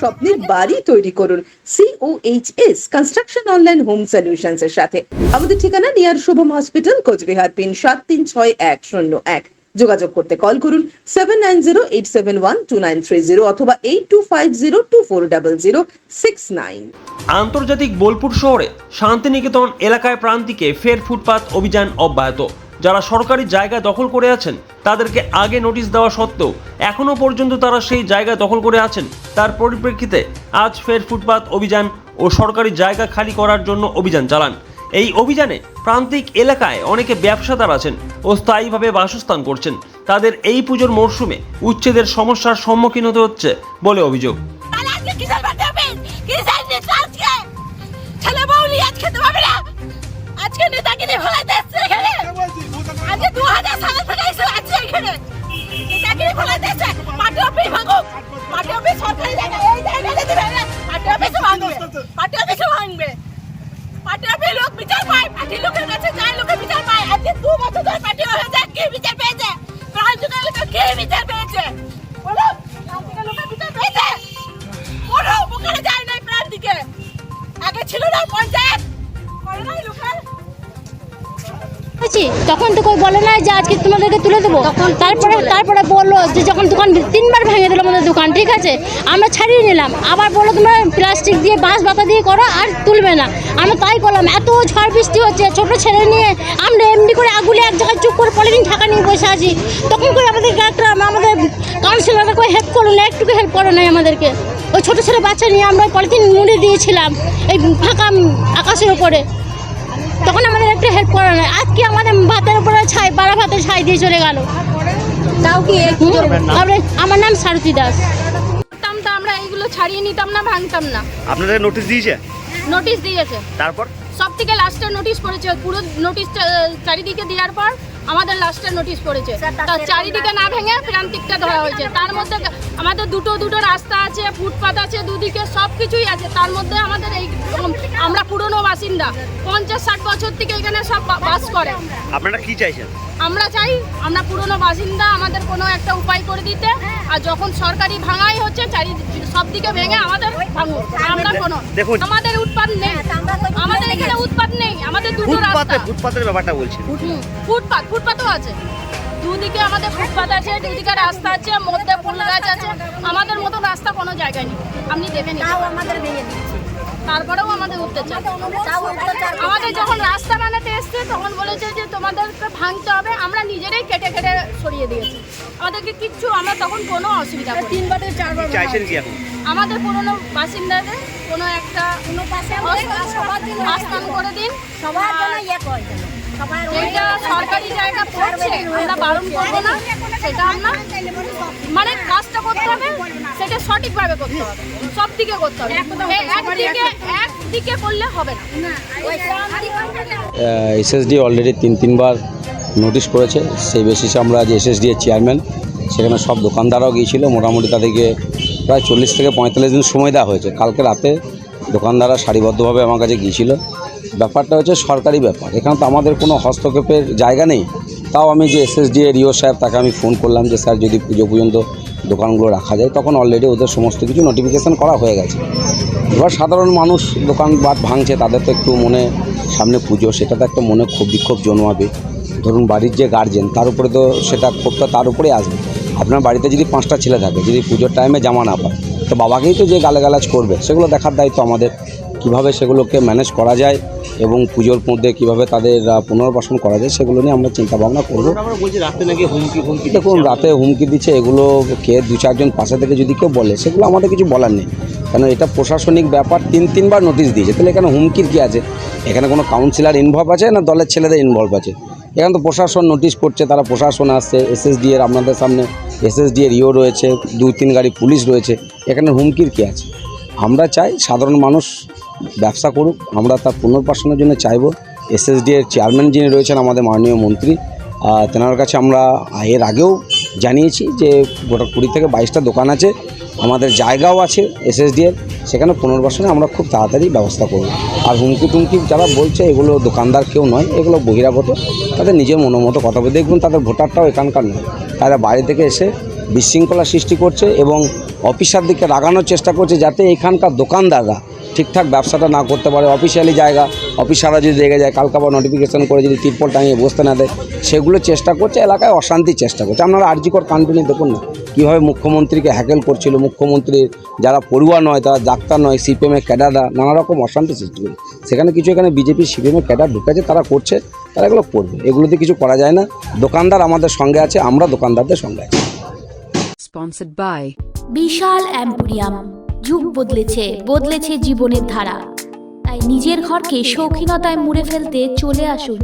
স্বপ্নের বাড়ি তৈরি করুন COHS construction online home solutions এর সাথে। আমাদের ঠিকানা near Shubham hospital Cooch Behar pin সাত তিন ছয় এক শূন্য এক। যোগাযোগ করতে কল করুন seven nine zero eight seven one two nine three zero অথবা eight two five zero two four double zero six nine আন্তর্জাতিক বোলপুর শহরে শান্তিনিকেতন এলাকায় প্রান্তিকে ফের ফুটপাত অভিযান অব্যাহত। যারা সরকারি জায়গা দখল করে আছেন, তাদেরকে আগে নোটিশ দেওয়া সত্ত্বেও এখনও পর্যন্ত তারা সেই জায়গা দখল করে আছেন। তার পরিপ্রেক্ষিতে আজ ফের ফুটপাত অভিযান ও সরকারি জায়গা খালি করার জন্য অভিযান চালান। এই অভিযানে প্রান্তিক এলাকায় অনেকে ব্যবসাদার আছেন ও স্থায়ীভাবে বাসস্থান করছেন। তাদের এই পুজোর মরশুমে উচ্ছেদের সমস্যার সম্মুখীন হতে হচ্ছে বলে অভিযোগ। অফিস সরকারি জায়গা এই দিবে অফিসে ভাঙবে পার্টি অফিস লোক বিচার পায় পার্টি লোকের কাছে যায় লোকে বিচার পায় আজকে দু বছর ধরে পার্টি হয়ে যায় কে বিচার পেয়েছে। রাজনীতির লোক কে বিচার হয়েছি তখন তো কই বলে নাই যে আজকে তোমাদেরকে তুলে দেবো। তারপরে তারপরে বলল যে যখন দোকান তিনবার ভেঙে দিল আমাদের দোকান ঠিক আছে? আমরা ছাড়িয়ে নিলাম। আবার বলল তোমরা প্লাস্টিক দিয়ে বাঁশ বাতা দিয়ে করো আর তুলবে না। আমরা তাই করলাম। এত ঝড় বৃষ্টি হচ্ছে ছোট ছেলে নিয়ে আমরা এমনি করে আগুলে এক জায়গায় চুপ করে পলিথিন ঢাকা নিয়ে বসে আছি। তখন করে আমাদের একটা আমাদের কাউন্সিলররা করে হেল্প করল না একটুকু হেল্প করো নাই আমাদেরকে। ওই ছোটো ছেলে বাচ্চা নিয়ে আমরা পলিথিন মুড়ে দিয়েছিলাম এই ফাঁকা আকাশের উপরে। তখন আমাদের একটু হেল্প করা নয় আজকে আমাদের ভাতের উপরে ছাই বারা ভাতের ছাই দিয়ে চলে গেল। তাও কি আমার নাম সারথী দাস। করতাম তো আমরা এইগুলো ছাড়িয়ে নিতাম না ভাঙতাম না। আপনাদের নোটিশ দিয়েছে? নোটিশ দিয়েছে। তারপর? সব থেকে লাস্টের নোটিশ পড়েছে পুরো নোটিশ চারিদিকে দেওয়ার পর আমাদের লাস্টের নোটিশ পড়েছে। তা চারিদিকে না ভেঙে প্রান্তিকটা ধরা হয়েছে। তার মধ্যে আমাদের দুটো দুটো রাস্তা আছে ফুটপাত আছে দুদিকে সব কিছুই আছে। তার মধ্যে আমাদের এই আমরা পুরনো বাসিন্দা। পঞ্চাশ ষাট বছর থেকে এখানে সব বা- বাস করে। আপনারা কি চাইছেন? আমরা চাই আমরা পুরনো বাসিন্দা আমাদের কোনো একটা উপায় করে দিতে। আর যখন সরকারি ভাঙাই হচ্ছে চারি সব দিকে ভেঙে আমাদের ভাঙুন আমরা কোনো দেখুন। আমাদের উৎপাদ নেই। আমাদের এখানে উৎপাদ নেই। আমাদের দুটো রাস্তা। ফুটপাতের ব্যাপারটা বলছি। ফুটপাত ফুটপাতও আছে। দুদিকে আমাদের ফুটপাত আছে দুদিকে রাস্তা আছে মধ্যে ফুল গাছ আছে। আমাদের মতো রাস্তা কোনো জায়গায় নেই। আপনি দেখে নিন। আমাদের ভেঙে দিচ্ছে তারপরেও আমাদের উঠতে চাই আমাদের যখন রাস্তা বানাতে এসছে তখন বলেছে যে তোমাদেরকে ভাঙতে হবে আমরা নিজেরাই কেটে কেটে সরিয়ে দিয়েছি। আমাদেরকে কিচ্ছু আমরা তখন কোনো অসুবিধা। তিনবার চারবার চাইছেন কি এখন? আমাদের পুরনো বাসিন্দাদের কোনো একটা আস্থান করে দিন। সবার জন্য ইয়ে করে যেটা সরকারি জায়গা পড়ছে আমরা বারণ করব না সেটা আমরা মানে কাজটা করতে হবে সেটা সঠিকভাবে করতে হবে সব দিকে করতে হবে। একদিকে একদিকে করলে হবে না। এসএসডি অলরেডি তিন তিনবার নোটিশ করেছে। সেই বেসিসে আমরা যে এসএসডি এর চেয়ারম্যান সেখানে সব দোকানদাররাও গিয়েছিল। মোটামুটি তাদেরকে প্রায় চল্লিশ থেকে পঁয়তাল্লিশ দিন সময় দেওয়া হয়েছে। কালকে রাতে দোকানদাররা সারিবদ্ধভাবে আমার কাছে গিয়েছিল। ব্যাপারটা হচ্ছে সরকারি ব্যাপার। এখানে তো আমাদের কোনো হস্তক্ষেপের জায়গা নেই। তাও আমি যে এসএসডি এর ইও সাহেব, তাকে আমি ফোন করলাম যে, স্যার, যদি পুজো পর্যন্ত দোকানগুলো রাখা যায়, তখন অলরেডি ওদের সমস্ত কিছু নোটিফিকেশান করা হয়ে গেছে। এবার সাধারণ মানুষ দোকান দোকানপাট ভাঙছে, তাদের তো একটু মনে সামনে পুজো, সেটা তো একটা মনে ক্ষোভ বিক্ষোভ জন্মাবে। ধরুন বাড়ির যে গার্জেন তার উপরে তো সেটা ক্ষোভটা তার উপরেই আসবে। আপনার বাড়িতে যদি পাঁচটা ছেলে থাকে যদি পুজোর টাইমে জামা না পায় তো বাবাকেই তো যে গালাগালাজ করবে সেগুলো দেখার দায়িত্ব আমাদের। কীভাবে সেগুলোকে ম্যানেজ করা যায় এবং পুজোর মধ্যে কীভাবে তাদের পুনর্বাসন করা যায় সেগুলো নিয়ে আমরা চিন্তা ভাবনা করব। দেখুন রাতে হুমকি দিচ্ছে এগুলো কে দু চারজন পাশে থেকে যদি কেউ বলে সেগুলো আমাদের কিছু বলার নেই। কেন এটা প্রশাসনিক ব্যাপার তিন তিনবার নোটিশ দিয়েছে তাহলে এখানে হুমকির কী আছে? এখানে কোনো কাউন্সিলর ইনভলভ আছে না দলের ছেলেদের ইনভলভ আছে? এখানে তো প্রশাসন নোটিশ করছে, তারা প্রশাসন আসছে এসএসডি এর আপনাদের সামনে এসএসডি এর ইও রয়েছে দুই তিন গাড়ি পুলিশ রয়েছে, এখানে হুমকির কী আছে? আমরা চাই সাধারণ মানুষ ব্যবসা করুক, আমরা তার পুনর্বাসনের জন্য চাইব। এসএসডি এর চেয়ারম্যান যিনি রয়েছেন আমাদের মাননীয় মন্ত্রী তেনার কাছে আমরা এর আগেও জানিয়েছি যে গোটা কুড়ি থেকে বাইশটা দোকান আছে আমাদের জায়গাও আছে এসএসডিএর সেখানে পুনর্বাসনে আমরা খুব তাড়াতাড়ি ব্যবস্থা করব। আর হুমকি টুমকি যারা বলছে, এগুলো দোকানদার কেউ নয়, এগুলো বহিরাগত, তাদের নিজের মনোমতো কথা বলে। দেখুন, তাদের ভোটারটাও এখানকার নয়। তারা বাইরে থেকে এসে বিশৃঙ্খলা সৃষ্টি করছে এবং অফিসারদিকে লাগানোর চেষ্টা করছে যাতে এখানকার দোকানদাররা ঠিকঠাক ব্যবসাটা না করতে পারে অফিসিয়ালি জায়গা অফিসাররা যদি রেগে যায় কালকে আবার নোটিফিকেশন করে যদি তিরপল টাঙিয়ে বসতে না দেয় সেগুলো চেষ্টা করছে এলাকায় অশান্তির চেষ্টা করছে। আপনারা আর্জিকর কান্টুনি দেখুন না কীভাবে মুখ্যমন্ত্রীকে হ্যাকেল করছিল মুখ্যমন্ত্রীর যারা পড়ুয়া নয় তারা ডাক্তার নয় সিপিএমের ক্যাডাররা নানা রকম অশান্তি সৃষ্টি করে সেখানে কিছু এখানে বিজেপি সিপিএমের ক্যাডার ঢুকেছে তারা করছে তারা এগুলো করবে। এগুলোতে কিছু করা যায় না। দোকানদার আমাদের সঙ্গে আছে আমরা দোকানদারদের সঙ্গে আছি। Sponsored by বিশাল অ্যাম্পোরিয়াম। যুগ বদলেছে বদলেছে জীবনের ধারা। তাই নিজের ঘরকে শৌখিনতায় মুড়ে ফেলতে চলে আসুন।